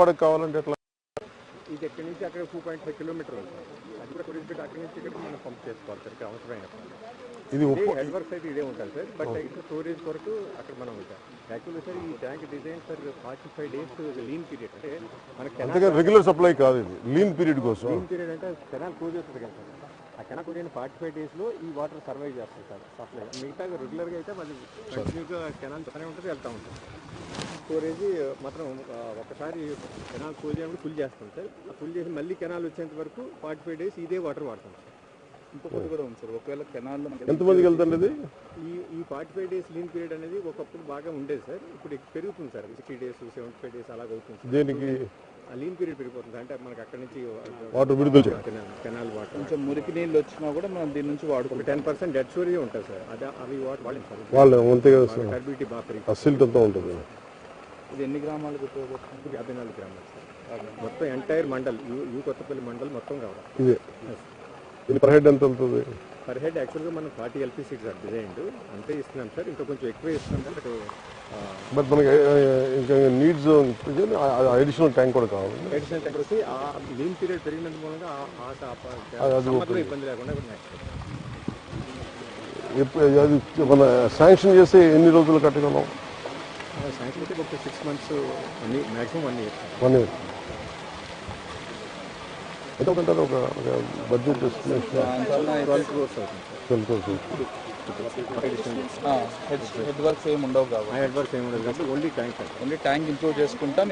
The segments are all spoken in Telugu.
ఉప్పాడకు కావాలంటే ఎట్లా? ఇది ఎక్కడి నుంచి అక్కడ టూ పాయింట్ ఫైవ్ కిలోమీటర్ అది కూడా కొద్దిగా అక్కడి నుంచి ఇక్కడికి మనం పంప్ చేసుకోవాలి సార్ ఇక్కడ అవసరమైనప్పుడు ఇది వర్క్ అయితే ఇదే ఉంటుంది సార్. బట్ ఇక్కడ స్టోరేజ్ కొరకు అక్కడ మనం ఉంటాం యాక్చువల్లీ సార్ ఈ tank design sir forty five days lean period అంటే మనకి రెగ్యులర్ సప్లై కాదు ఇది. లీన్ పీరియడ్ కోసం. లీన్ పీరియడ్ అంటే కెనాల్ క్లోజ్ అవుతుంది కదా సార్. కెనాల్ క్లోజ్ అయిన ఫార్టీ ఫైవ్ డేస్లో ఈ వాటర్ సర్వైవ్ సార్. సప్లై మిగతా రెగ్యులర్గా అయితే అది కంటిన్యూగా కెనాల్ తనే ఉంటుంది వెళ్తూ ఉంటుంది స్టోరేజ్ మాత్రం ఒకసారి కెనాల్ క్లోజ్ అయినప్పుడు ఫుల్ చేస్తాం సార్. ఆ ఫుల్ చేసి మళ్ళీ కెనాల్ వచ్చేంత వరకు ఫార్టీ ఫైవ్ డేస్ ఇదే వాటర్ వాడతాం సార్. ఇంకొకటి కూడా ఉంది సార్. ఒకవేళ కెనాల్లో ఎంతమందికి వెళ్తుంది ఈ ఈ forty five days lean period అనేది ఒకప్పుడు బాగా ఉండేది సార్. ఇప్పుడు పెరుగుతుంది sir. Sixty days seventy five days అలాగ అవుతుంది సార్. దేనికి? లీన్ పీరియడ్ పెరిగిపోతుంది. అంటే మనకి అక్కడి నుంచి వాటర్ విడుదల కెనాల్ వాటర్ కొంచెం మురికి నీళ్ళు వచ్చినా కూడా మనం దీని నుంచి వాడుకుంటాం. టెన్ పర్సెంట్ డెడ్ స్టోరేజ్ ఉంటుంది సార్. అదే అవి సార్ వాళ్ళు అంతే కదా సార్ బాగా పెరిగి అంతా ఉంటుంది. ఇది ఎన్ని గ్రామాలకు ఉపయోగపడుతుంది? యాభై నాలుగు గ్రాములు సార్. మొత్తం entire mandal U U Kothapalli mandal మొత్తం కావాలి. ఇదే. ఇది పర్ హెడ్ ఎంత వెళ్తుంది పర్ హెడ్ యాక్చువల్గా మనం forty LP seats sir design అంతే ఇస్తున్నాం సార్. ఇంకా కొంచెం ఎక్కువ ఇస్తున్నాం సార్. బట్ బట్ మనకి ఇంకా నీడ్స్ అడిషనల్ ట్యాంక్ కూడా కావాలి. అడిషనల్ టెక్ వచ్చి ఆ లీన్ పీరియడ్ పెరిగినందు మూలంగా అది- ఇబ్బంది లేకుండా అది మన శాంక్షన్ చేస్తే ఎన్ని రోజులు కట్టగలం? సాయంత్రం అయితే ఒక six months one maximum one year one year ఎంత అవుతుంటారు ఒక budget estimation twelve crores head head works ఏమి ఉండవు కాబట్టి. ఏమి ఉండదు కాబట్టి only tank only tank improve చేసుకుంటాం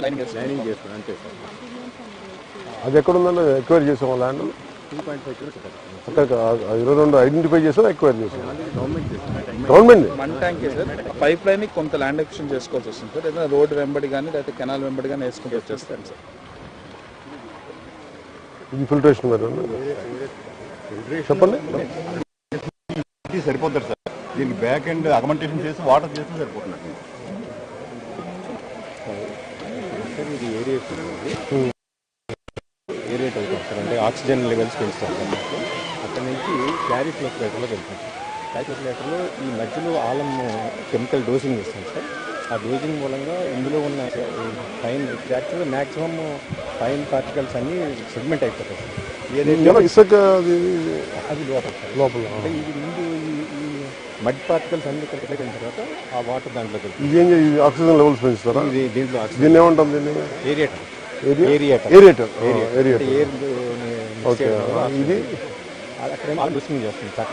అంతే సార్ అది ఎక్కడ ఉందని ఎక్వైర్ చేసాం ల్యాండ్ టూ పాయింట్ ఫైవ్ ఇరవై రెండు ఐడెంటిఫై చేసాం ఎక్వైర్ చేసాం గవర్నమెంట్ వన్ ట్యాంకే సార్ పైప్ లైన్ కొంత ల్యాండ్ ఎక్షన్ చేసుకోవాల్సి వస్తుంది సార్ ఏదైనా రోడ్ వెంబడి కానీ లేకపోతే కెనాల్ వెంబడి కానీ వేసుకుంటూ వచ్చేస్తాను సార్ ఇది ఫిల్టరేషన్ మరి చెప్పండి. ఇది సరిపోతుంది సార్. దీనికి బ్యాక్ ఎండ్ అగ్మెంటేషన్ చేసి వాటర్ చేస్తే సరిపోతుంది. సార్ ఇది ఏరియా ఏరియా అవుతాం సార్. అంటే ఆక్సిజన్ లెవెల్స్ పెంచుతాం సార్. మనకు. అక్కడ నుంచి క్యారీ ఫ్లోక్యులేటర్లోకి వెళ్తాం సార్ క్యారీ ఫ్లోక్యులేటర్లో ఈ మధ్యలో ఆలం కెమికల్ డోసింగ్ ఇస్తాం సార్. ఆ డోసింగ్ మూలంగా ఇందులో ఉన్న ఫైన్ యాక్చువల్గా మ్యాక్సిమం ఫైన్ పార్టికల్స్ అన్నీ సెగ్మెంట్ అయిపోతాయి. ఏదైతే ఇసుక అది లోపల. అంటే ఇది ముందు ఈ మడ్ పార్టికల్స్ అన్ని ఇక్కడ తర్వాత ఆ వాటర్ వెళ్తుంది ఇది ఆక్సిజన్ లెవెల్స్ పెంచుతారా? దీంట్లో ఆక్సిజన్. దీన్ని ఏమంటాం దీన్ని? Aerator. Area? Aerator. Aerator. Aerator. ఇది? అక్కడ ఆల్ డోసింగ్ చేస్తుంది. సార్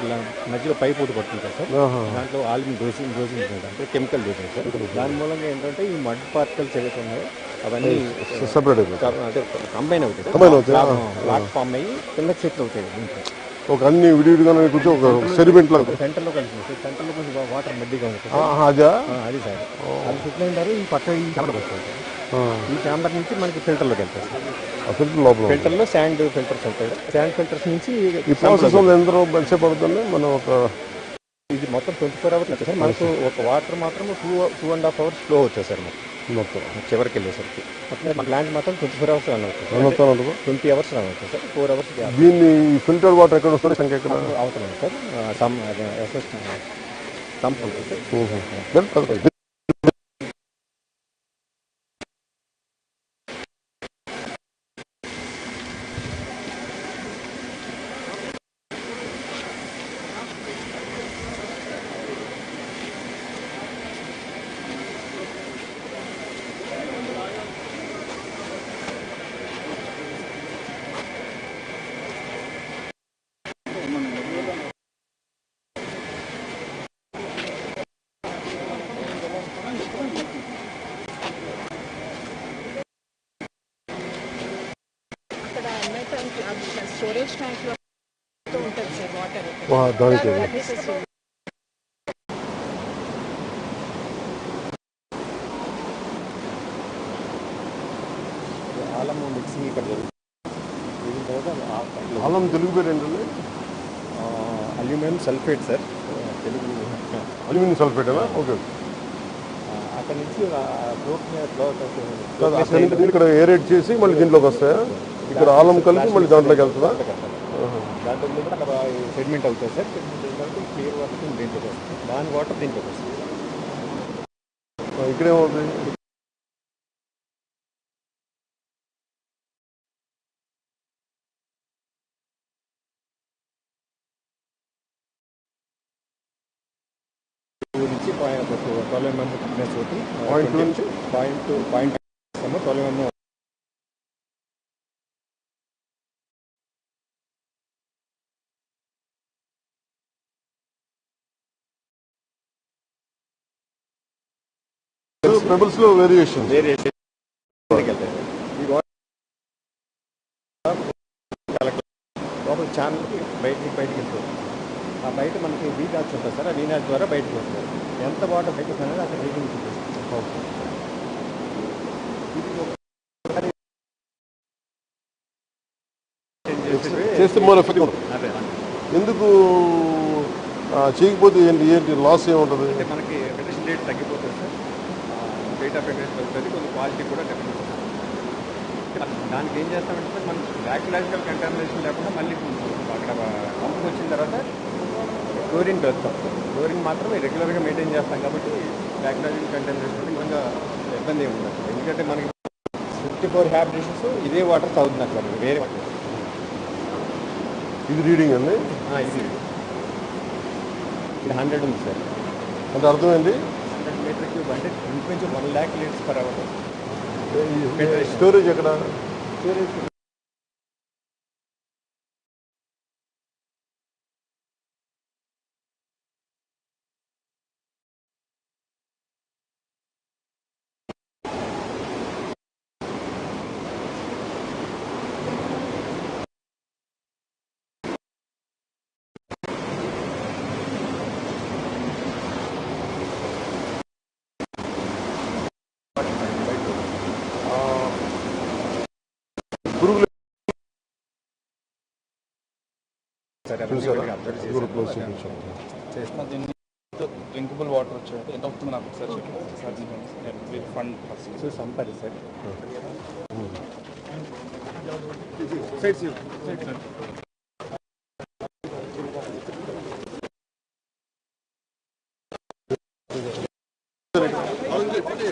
మధ్యలో పైప్ ఒకటి పడుతుంది కదా సార్. దాంట్లో ఆల్మిన్ డోసింగ్ డోసింగ్ అంటే కెమికల్ డోసింగ్ సార్. దాని మూలంగా ఏంటంటే ఈ మడ్ పార్టికల్స్ ఏవైతే ఉన్నాయో అవన్నీ సెపరేట్ అంటే కంబైన్ అవుతాయి లాక్ ఫామ్ అయ్యి కింద సెటిల్ అవుతాయి. ఒక అన్ని విడివిడిగా కూర్చో ఒక సెరిమెంట్ లాగా. సెంటర్లో కలిసి సెంటర్లో కొంచెం వాటర్ మడ్డిగా ఉంటుంది అదా? సార్. అది అయిన తర్వాత ఈ పక్క ఈ ఆ, ఈ ఛాంబర్ నుంచి మనకి ఫిల్టర్లోకి వెళ్తాయి. ఫిల్టర్ లోపల. ఫిల్టర్లో శాండ్ ఫిల్టర్స్ ఉంటాయి. శాండ్ ఫిల్టర్స్ నుంచి ఈ ప్రాసెస్ ఎంత మంచి పడుతుంది మనం ఒక ఇది మొత్తం ట్వంటీ ఫోర్ అవర్స్ సార్ మనకు ఒక వాటర్ మాత్రం two two and half hours flow వచ్చేది సార్ మనకు మొత్తం. చివరికి వెళ్ళేసరికి. మొత్తం మన ప్లాంట్ మాత్రం ట్వంటీ ఫోర్ అవర్స్ రన్ అవుతుంది మొత్తం. ట్వంటీ అవర్స్ రన్ అవుతుంది సార్. ఫోర్ అవర్స్ దీన్ని ఫిల్టర్ వాటర్ ఎక్కడ వస్తుంది? సంఖ్య ఎక్కడ? అవుతుంది సార్. సమ్ ఎస్ఎస్ సంప్ ఉంటుంది సార్ ఊహు. Then పదకొండు. అక్కడ అమ్మే ట్యాంక్ స్టోరేజ్ ట్యాంక్లో ఉంటుంది సార్ వాటర్. ఆలం మిక్సింగ్ ఇక్కడ జరుగుతుంది. తర్వాత తెలుగు పేరు ఏంటండి? ఆ, aluminium sulphate sir. Telugu aluminium sulphate okay అక్కడి నుంచి ఇక్కడ ఏరేట్ చేసి మళ్ళీ దీంట్లోకి వస్తాయా? ఇక్కడ ఆలం కలిపి మళ్ళీ దాంట్లోకి వెళ్తుందా దాంట్లో కూడా అక్కడ సెడిమెంట్ అవుతుంది సార్ వాటర్ దీంట్లోకి వస్తుంది దాని వాటర్ దీంట్లోకి వస్తుంది ఇక్కడేమవుతుంది నుంచి point two point point two point పెబుల్స్లో variation లోపల ఛానల్ బయటికి బయటికి వెళ్తుంది ఆ బయట మనకి వీ ఉంటుంది సార్. ఆ వీ ద్వారా బయటకు వస్తుంది ఎంత వాటర్ బయటకు అనేది అక్కడ రీడింగ్ చూపిస్తుంది చేస్తే మోర్ ఎఫెక్ట్ అదే ఎందుకు చేయకపోతే ఏంటి ఏంటి లాస్ ఏముంటుంది? అంటే మనకి రేట్ తగ్గిపోతుంది సార్. రేట్ ఆఫ్ ఇంట్రెస్ట్ పెరుగుతుంది కొంచెం క్వాలిటీ కూడా తగ్గిపోతుంది దానికి ఏం చేస్తామంటే సార్ మనం బ్యాక్లాజికల్ కంటామినేషన్ లేకుండా మళ్ళీ అక్కడ పంపుకి వచ్చిన తర్వాత క్లోరిన్ కలుపుతాం క్లోరిన్ మాత్రమే రెగ్యులర్గా మెయింటైన్ చేస్తాం కాబట్టి బ్యాక్లాజికల్ కంటామినేషన్ నిజంగా ఇబ్బంది ఏమి ఉండదు. ఎందుకంటే మనకి ఫిఫ్టీ ఫోర్ హ్యాబిటేషన్స్ ఇదే వాటర్ తాగుతుంది అక్కడ వేరే వాటర్ ఇది రీడింగ్ అండి? ఇది. ఇది హండ్రెడ్ ఉంది సార్. అంటే అర్థమైంది? మీటర్ క్యూబ్ అంటే ఇంచుమించు one lakh litres per hour. Storage ఎక్కడ? పురుగులు డ్రింకబుల్ వాటర్ వచ్చాయి ఎంత అవుతుంది నాకు ఒకసారి చెప్పండి సార్ నేను ఫండ్ ఫస్ట్ సంపది సార్ ఇది రాబట్ సార్. అంటే నాలుగు నుంచి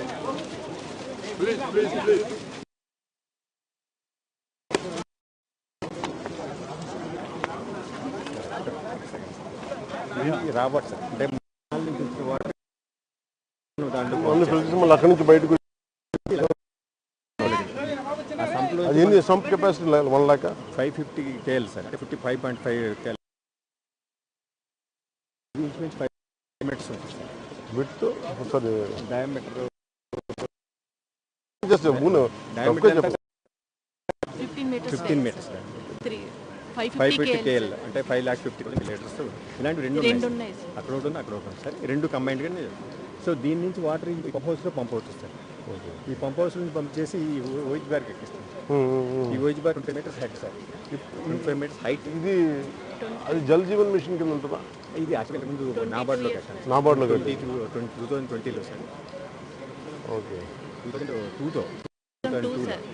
వచ్చే వాటర్ దాంట్లో మళ్ళీ ఫ్రిడ్జ్ మళ్ళీ అక్కడి నుంచి బయటకు ఆ సంపులో అది ఏంది sump capacity one lakh? Five fifty KL sir. అంటే fifty five point five KL. Five metres sir. Diameter just చెప్పండి fifteen metres fifteen metres sir. Three five fifty KL. అంటే ఫైవ్ ల్యాక్ ఫిఫ్టీ లీటర్స్ ఇలాంటి రెండు ఉన్నాయి. అక్కడ ఒకటి ఉంది అక్కడ ఒకటి సార్ రెండు కంబైన్డ్గానే సో దీని నుంచి వాటర్ ఈ పంప్ హౌస్లో పంప్ అవుతుంది సార్ ఈ పంప్ హౌస్ నుంచి పంప్ చేసి ఈ ఓయిజ్ బార్కి ఎక్కిస్తాం ఈ ఓయిజ్ bar twenty metres height sir twenty five metres height ఇది అది జల్ జీవన్ మిషన్ కింద ఉంటుందా? ఇది యాక్చువల్గా ముందు నాబార్డ్లో కట్టాను. నాబార్డ్లో twenty two twenty two thousand ట్వంటీలో సార్ ఓకే. టూ థౌసండ్ టూతో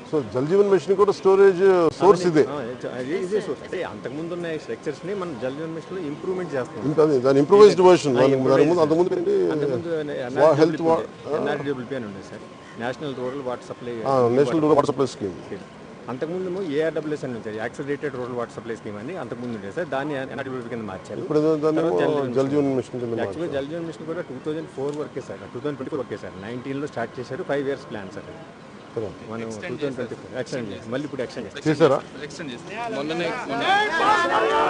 సో జల్ జీవన్ మిషన్ కూడా స్టోరేజ్ సోర్స్ ఇదే అది ఇదే సోర్స్ అంటే అంతకుముందు ఉన్న స్ట్రక్చర్స్ని మనం జల్ జీవన్ మిషన్లో ఇంప్రూవ్మెంట్ చేస్తాం ఇంకా అది దాని ఇంప్రూవైజ్డ్ వర్షన్ దాని ముందు అంతకుముందు ఏంటి అంతకుముందు health wa- ఎన్ఆర్డబ్ల్యూపీ అని ఉంది sir national rural water supply national rural water supply scheme అంతకుముందు ఏఆర్డబ్ల్యూఎస్ అని ఉంది accelerated rural water supply scheme అని అంతకుముందు ఉండే సార్ దాన్ని ఎన్ఆర్డబ్ల్యూపీ కింద మార్చారు ఇప్పుడు దాన్ని జల్ జీవన్ మిషన్ కింద మార్చారు. యాక్చువల్గా జల్ జీవన్ మిషన్ కూడా టూ థౌసండ్ ఫోర్ వరకే sir two thousand twenty four వరకే సార్ నైన్టీన్లో స్టార్ట్ చేశారు ఫైవ్ ఇయర్స్ ప్లాన్ సార్ కదా. మనం two thousand twenty four extend చేసి మళ్ళీ ఇప్పుడు ఎక్స్టెండ్ చేస్తాం చేశారా? ఎక్స్టెండ్ చేస్తాను మొన్ననే మొన్న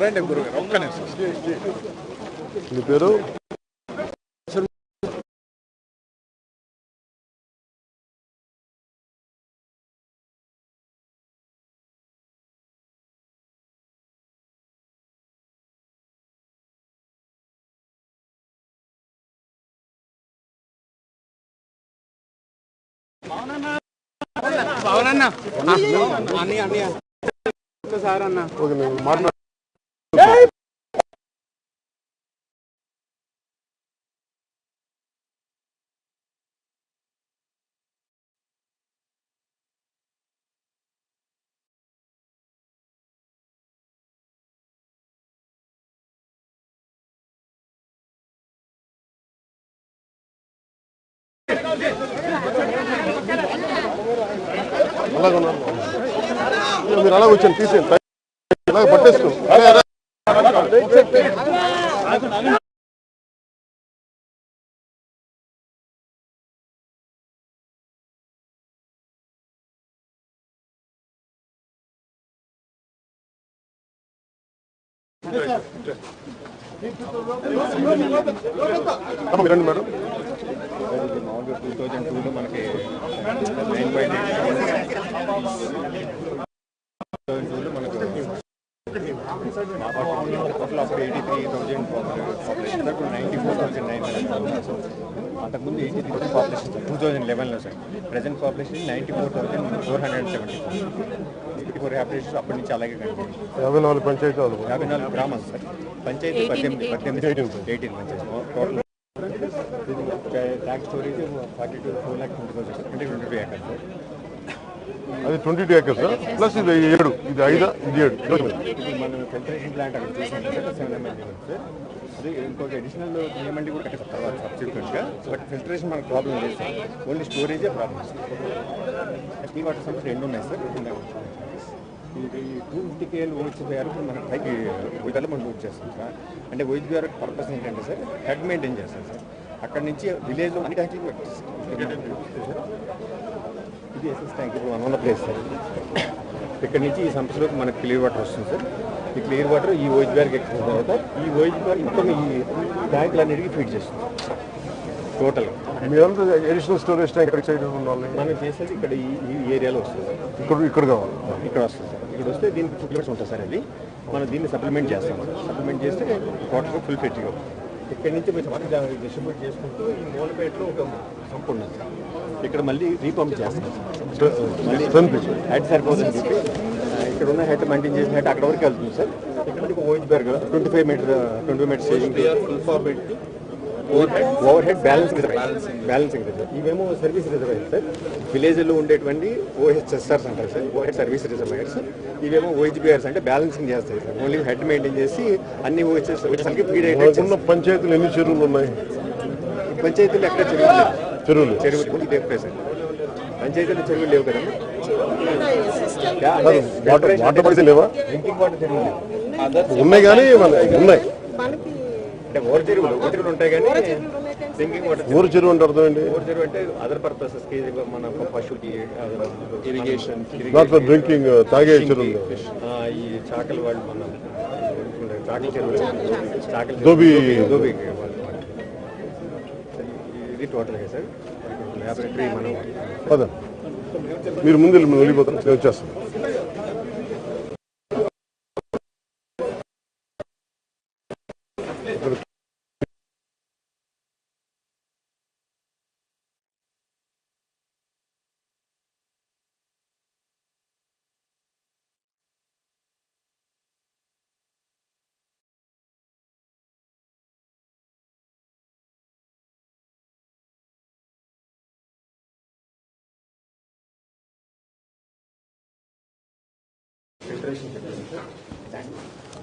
రండి గురుగారు ఒక్క నిమిషం. మీ పేరు? మాట్లాడు అలాగే ఉన్నారు మీరు అలా వచ్చాను తీసేయండి. ఇలా పట్టేసుకో. అరే, రండి మేడం. ఇది మామూలుగా టూ థౌజండ్ టూలో మనకి నైన్ పాయింట్ ఎయిట్ టూలో మనకు టోటల్ అప్పుడు eighty three thousand population sir ఇప్పుడు ninety four thousand nine hundred అంతకుముందు eighty three population sir two thousand లెవెన్లో sir present population ninety four thousand four hundred seventy eighty four population అప్పటి నుంచి అలాగే కంటిన్యూ యాభై నాలుగు పంచాయతీలు. యాభై నాలుగు గ్రామాలు సార్. పంచాయతీ పద్దెనిమిది పద్దెనిమిది eighteen panchayat total tax storage forty two four lakh twenty thousand అంటే ట్వంటీ టూ ఏకర్స్ సార్ అది ట్వంటీ టూ ఏకర్స్ ప్లస్ ఇది ఏడు ఇది ఐదా ఇది ఏడు. ఇది మనం ఫిల్టరేషన్ ప్లాంట్ అక్కడ చూసాం సార్ సెవెన్ ఎంఎల్ సార్. ఇంకొక అడిషనల్ ఏమండి కూడా కట్టారు తర్వాత సబ్సిక్వెంట్గా బట్ ఫిల్టరేషన్ మనకు ప్రాబ్లం లేదు సార్. ఓన్లీ స్టోరేజే ప్రాబ్లం ఈ వాటర్ సోర్స్ రెండు ఉన్నాయి సార్. ఇది two fifty KL OH BR మనం పైకి వీటిలో మనం యూజ్ చేస్తాం సార్. అంటే ఓహెచ్ బిఆర్ పర్పస్ ఏంటంటే సార్ హెడ్ మెయింటైన్ చేస్తాం సార్. అక్కడ నుంచి విలేజ్లో అన్ని ట్యాంకులు పెట్టేస్తాం. ఇది ఎస్ఎస్ ట్యాంక్ ఇప్పుడు మనం ఉన్న ప్లేస్ సార్ ఇక్కడ నుంచి ఈ సంస్థలోకి మనకి క్లియర్ వాటర్ వస్తుంది సార్ ఈ క్లియర్ వాటర్ ఈ ఓయిజ్ బ్యాగ్ ఎక్కిన తర్వాత ఈ ఓయిజ్ బ్యాగ్ మొత్తం ఈ ట్యాంకులు అన్నిటికీ ఫీడ్ చేస్తుంది టోటల్ అడిషనల్ స్టోరేజ్ ట్యాంక్ ఎక్కడ ఉండాలి మనం చేసేది ఇక్కడ ఈ ఏరియాలో వస్తుంది ఇక్కడ ఇక్కడ కావాలి. ఇక్కడ వస్తుంది సార్ ఇక్కడ వస్తే దీనికి టూ కిలోమీటర్స్ ఉంటుంది సార్ అది మనం దీన్ని సప్లిమెంట్ చేస్తాం సప్లిమెంట్ చేస్తే టోటల్ ఫుల్ ఫిట్గా ఇక్కడ నుంచి మీరు డిస్ట్రిబ్యూట్ చేసుకుంటూ ఈ మూలపేటలో ఒక సంపు ఉన్నది సార్ ఇక్కడ మళ్ళీ రీపంప్ చేస్తాం సార్ మళ్ళీ స్ట్రెంత్ హెడ్ సరిపోదని చెప్పి ఇక్కడ ఉన్న హెడ్ మెయింటైన్ చేసిన హెడ్ అక్కడ వరకు వెళ్తుంది సార్. ఇక్కడ OH బెర్గ్ twenty five metre twenty five metre saving full format over head balancing balancing reserve ఇవేమో సర్వీస్ రిజర్వాయర్ సార్ విలేజ్లో ఉండేటువంటి ఓహెచ్ఎస్ఆర్స్ అంటారు సార్ ఓహెచ్ సర్వీస్ రిజర్వాయర్స్ ఇవేమో ఓహెచ్బిఆర్స్ అంటే బ్యాలెన్సింగ్ చేస్తాయి సార్ ఓన్లీ హెడ్ మెయింటైన్ చేసి అన్ని ఓహెచ్ఎస్ వచ్చేసరికి ఫీడ్ అయితే పంచాయతీలు ఎన్ని చెరువులు ఉన్నాయి? పంచాయతీలు ఎక్కడ చెరువులు. చెరువులు. చెరువులు ఇదే అండి పంచాయతీలు చెరువులు లేవు కదండి యా, కాదు, అంటే వాటర్ పడితే లేవా? ఉన్నాయి కానీ మన ఉన్నాయి. అంటే ఓర్ చెరువులు ఓర్ చెరువులు ఉంటాయి కానీ వాటర్ ఊరు చెరువు అంటే అర్థం ఏంటి? ఓర్ చెరువు అంటే అదర్ పర్పసెస్కి మన పశువుకి ఇరిగేషన్ డ్రింకింగ్ తాగే చెరువులు. ఈ చాకలి వాళ్ళు మన చాకలి చెరువులు. చాకలి దోబి. దోబి వాళ్ళు ఇది టోటల్గా సార్ ల్యాబొరేటరీ మనం పద మీరు ముందు వెళ్ళి మేము వెళ్ళిపోతాం. నేను వచ్చేస్తాను.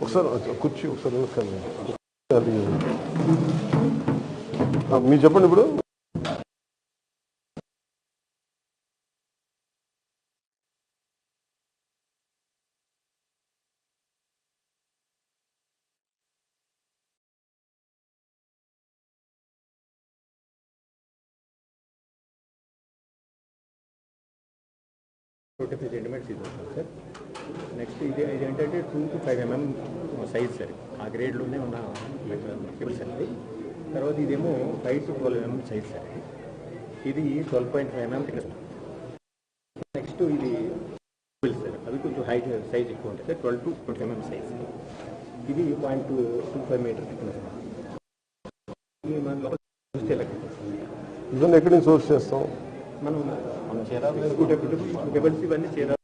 ఒకసారి కుర్చీ ఒకసారి వెనక్కి అది ఆ, మీరు చెప్పండి ఇప్పుడు. ట్వంటీ ఫైవ్ సెంటీమీటర్స్ ఇది వస్తుంది సార్ నెక్స్ట్ ఇది ఇది ఏంటంటే two to five MM size sir. ఆ గ్రేడ్లోనే ఉన్న కేబుల్ సార్ ఇది తర్వాత ఇదేమో five to twelve MM size sir. ఇది twelve point five MM next ఇది కేబుల్ సార్. అవి కొంచెం హైట్ సైజ్ ఎక్కువ ఉంటుంది sir. Twelve to twenty MM size ఇది point two two five metre. ఇవన్నీ ఎక్కడి నుంచి సోర్స్ చేస్తాం? మనం మనం చేరాలి కేబుల్స్ ఇవన్నీ చేరాలి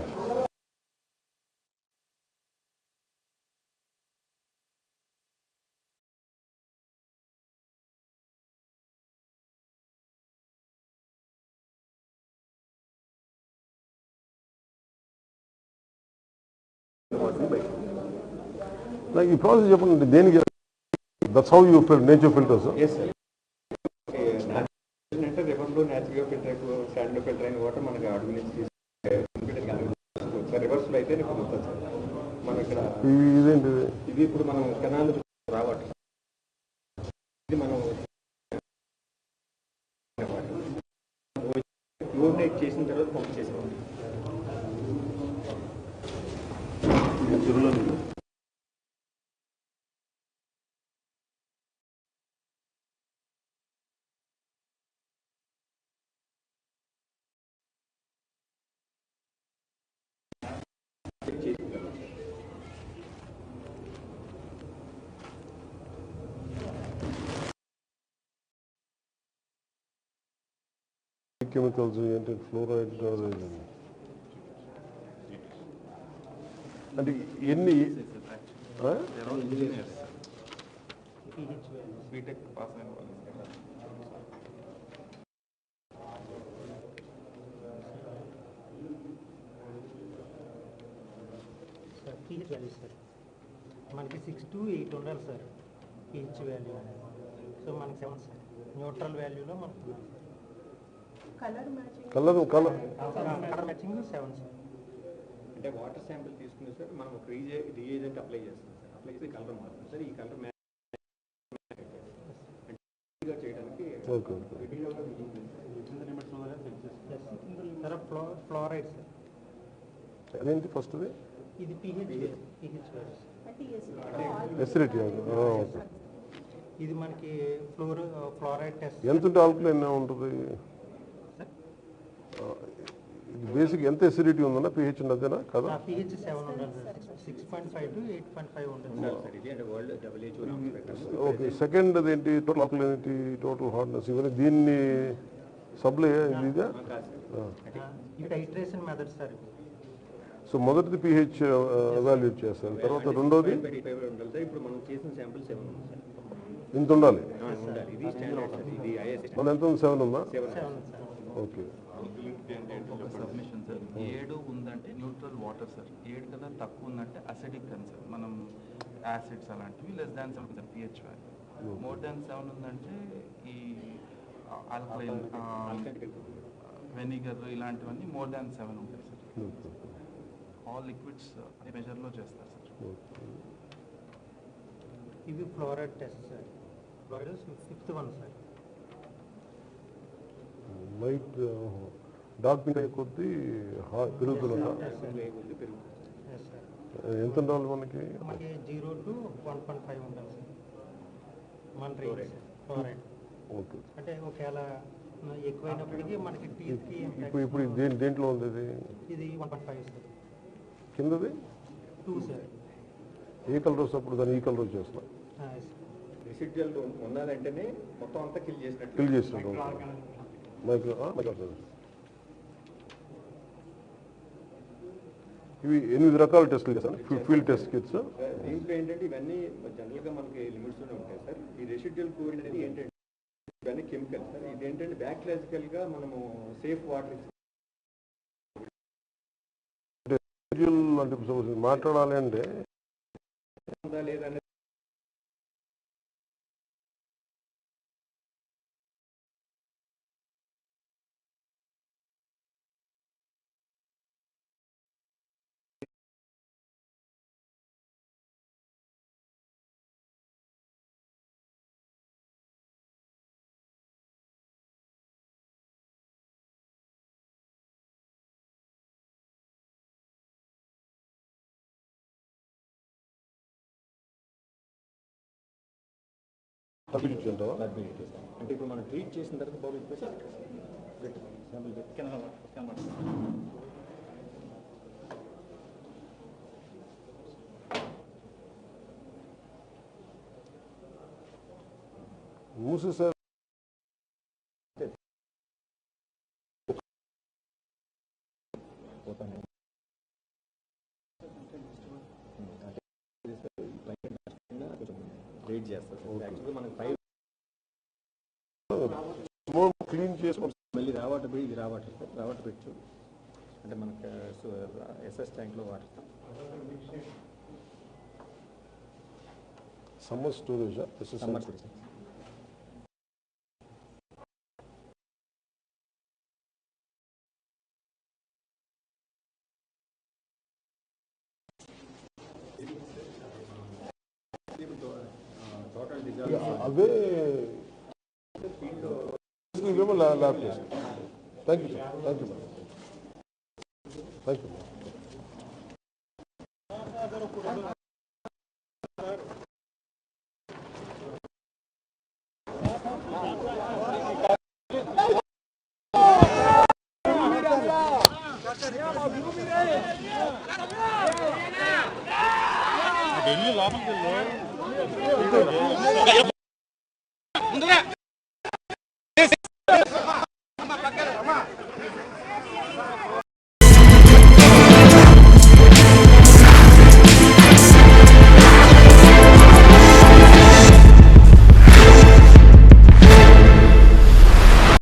నాకు ఈ ప్రాసెస్ చెప్పండి దేనికి that's how you fill nature filters అంటే రివర్లో న్యాచురల్గా ఫిల్టర్ అయిపో స్టాండ్లో ఫిల్టర్ అయిన వాటర్ మనకి అడుగు నుంచి తీసుకుంటే సార్ రివర్స్లో అయితే మనం ఇక్కడ ఇదేంటి ఇది ఇప్పుడు మనం కెనాల్ రావట్లేదు ఇది మనం చేసిన తర్వాత పంప్ చేసాం కెమికల్స్ అంటే ఫ్లోరైడ్ అంటే ఎన్ని బీటెక్ పాస్ అయిన వాళ్ళు సార్ వాల్యూ సార్ మనకి సిక్స్ టు ఎయిట్ ఉండాలి సార్ పిహెచ్ వాల్యూ సో మనకి సెవెన్ సార్ న్యూట్రల్ వాల్యూలో మనకు colour colour colour. Matching seven sir. అంటే వాటర్ శాంపిల్ తీసుకుని సార్ మనం ఒక రీజే రీఏజెంట్ అప్లై చేస్తాం సార్. అప్లై చేసి కలర్ మారుతుంది సార్. ఈ కలర్ చేయడానికి ఫ్లోరైడ్ సార్. అదేంటి ఫస్ట్ది ఇది ఎసిడిటీ ఓకే. ఇది మనకి ఫ్లోర్ ఫ్లోరైడ్ టెస్ట్ ఎంత ఆల్కలైన్ ఎన్న ఉంటుంది. బేసిక్ ఎంత ఎసిడిటీ ఉందన్న పిహెచ్ అదేనా కదా? ఓకే సెకండ్ అదేంటి? టోటల్ ఆల్కలైనిటీ టోటల్ హార్డ్నెస్ ఇవన్నీ దీన్ని సప్లై ఇది ఇదా? ఈ టైట్రేషన్ మెథడ్ సార్ సో మొదటిది పిహెచ్ ఎవాల్యూట్ చేస్తారు. తర్వాత రెండోది? ఇంత ఉండాలి? ఆ, ఉండాలి. ఇది స్టాండర్డ్ సార్ ఇది ఐఎస్ఐ మన ఎంత ఉంది? సెవెన్ ఉందా? Seven seven sir okay submission sir ఏడు ఉందంటే న్యూట్రల్ వాటర్ సార్ ఏడు కదా తక్కువ ఉందంటే అసిడిక్ అని సార్ మనం యాసిడ్స్ అలాంటివి less than seven sir pH value more than seven ఉందంటే ఈ ఆల్కలైన్ వెనిగర్ ఇలాంటివన్నీ మోర్ దాన్ సెవెన్ ఉంటాయి సార్ ఆల్ లిక్విడ్స్ మెజర్లో చేస్తారు సార్ ఇవి fluoride test sir fluoride fifth one sir light pink అయ్యే కొద్దీ హా- పెరుగుతున్నట ఎస్ సార్ ఎంత ఉండాలి మనకి? మనకి zero to one point five ఉండాలి మన ఓకే. అంటే ఒకవేళ ఎక్కువైనప్పటికీ మనకి టీత్కి ఇప్పుడు ఇప్పుడు దేని దేంట్లో ఉంది ఇది? ఇది వన్ పాయింట్ ఫైవ్ సార్. కిందది? Two sir. ఏ కలర్ వస్తున్నప్పుడు దాన్ని ఈ కలర్ చేస్తున్నా రెసిడ్యువల్ ఉన్నదంటేనే మొత్తం అంతా కిల్ చేసినట్టు. ఫిల్ చేసినట్టు. మైక్రో మైక్రో ఇవి ఎనిమిది రకాల టెస్టులు చేస్తాను ఫీల్డ్ టెస్ట్ కిట్స్. దీంట్లో ఏంటంటే ఇవన్నీ జనరల్గా మనకి లిమిట్స్ ఉంటాయి సార్. ఈ రెసిడ్యువల్ కోడ్ అనేది ఏంటంటే ఇవన్నీ కెమికల్ సార్. ఇది ఏంటంటే బ్యాక్టీరియాజికల్గా మనము సేఫ్ వాటర్ అంటే మాట్లాడాలి అంటే ఉందా అనేది తప్పించుంటావా అంటే ఇప్పుడు మనం ట్రీట్ చేసిన తర్వాత బాబు శాంపుల్ పెట్టి. రేట్ చేస్తారు యాక్చువల్గా మనకి క్లీన్ మళ్ళీ రావాటర్ పెట్టి ఇది రావాటర్ సార్ రావాటర్ పెట్టు. అంటే మనకి ఎస్ఎస్ ట్యాంక్లో water summer storage summer total Thank you, sir. Thank you, ma'am. Thank you.